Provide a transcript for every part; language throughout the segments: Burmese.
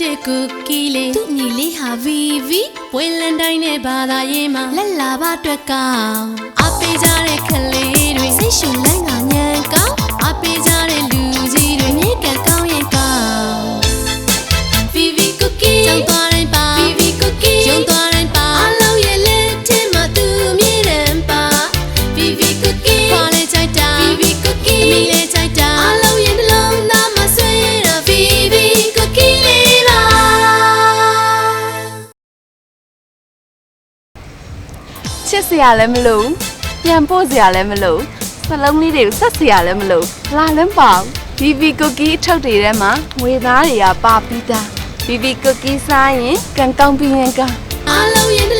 တဲ့ကူကီလေးသူ့ညီလေးဟာ Vivi ပွဲလန်တိုင်းနဲ့ဘာသာရေးမှာလက်လာပါအတွက်ကောင်းအပေးကြတဲ့ကလေးတွေစိတ်ရှူလိုက်ငါညံကော ချစ်စရာလည်းမလိုပြန်ပို့စရာလည်းမလိုစလုံးလေးတွေကိုဆက်စရာလည်းမလိုလာလည်းမပေါ့ BB cookie အထုပ်တွေထဲမှာငွေသားတွေကပါပြီးသား BB cookie စားရင်ကန်ကောင်းပြီးရင်ကောင်းအလုံးရဲ့နှ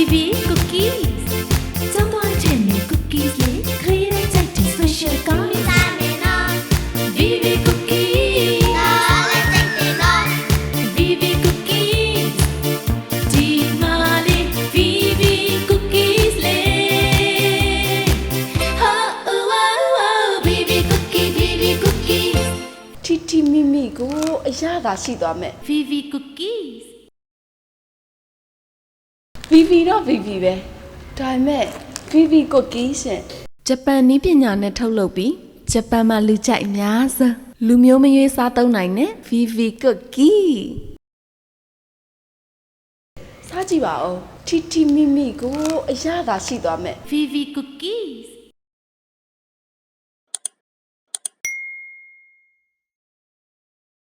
Vivi cookie ကျောင်းသွားတဲ့နေ cookies လေးခရီးတဲ့ကြိုက်တဲ့ special ကောင်းစားနေနော် Vivi cookie နားလည်းကြိုက်တယ်နော် Vivi cookie ဒီမာလေး Vivi cookies လေး Oh oh oh Vivi cookie Vivi cookie တီတီမိမိကိုအရသာရှိသွားမဲ့ Vivi cookies BB တော့ BB ပဲဒါပေမဲ့ BB cookie ရှင်ဂျပန်နည်းပညာနဲ့ထုတ်လုပ်ပြီးဂျပန်မှာလူကြိုက်အများဆုံးလူမျိုးမရွေးစားသုံးနိုင်တဲ့ VV cookie စားကြည့်ပါဦးတီတီမိမိကိုအရသာရှိသွားမဲ့ Vivi cookies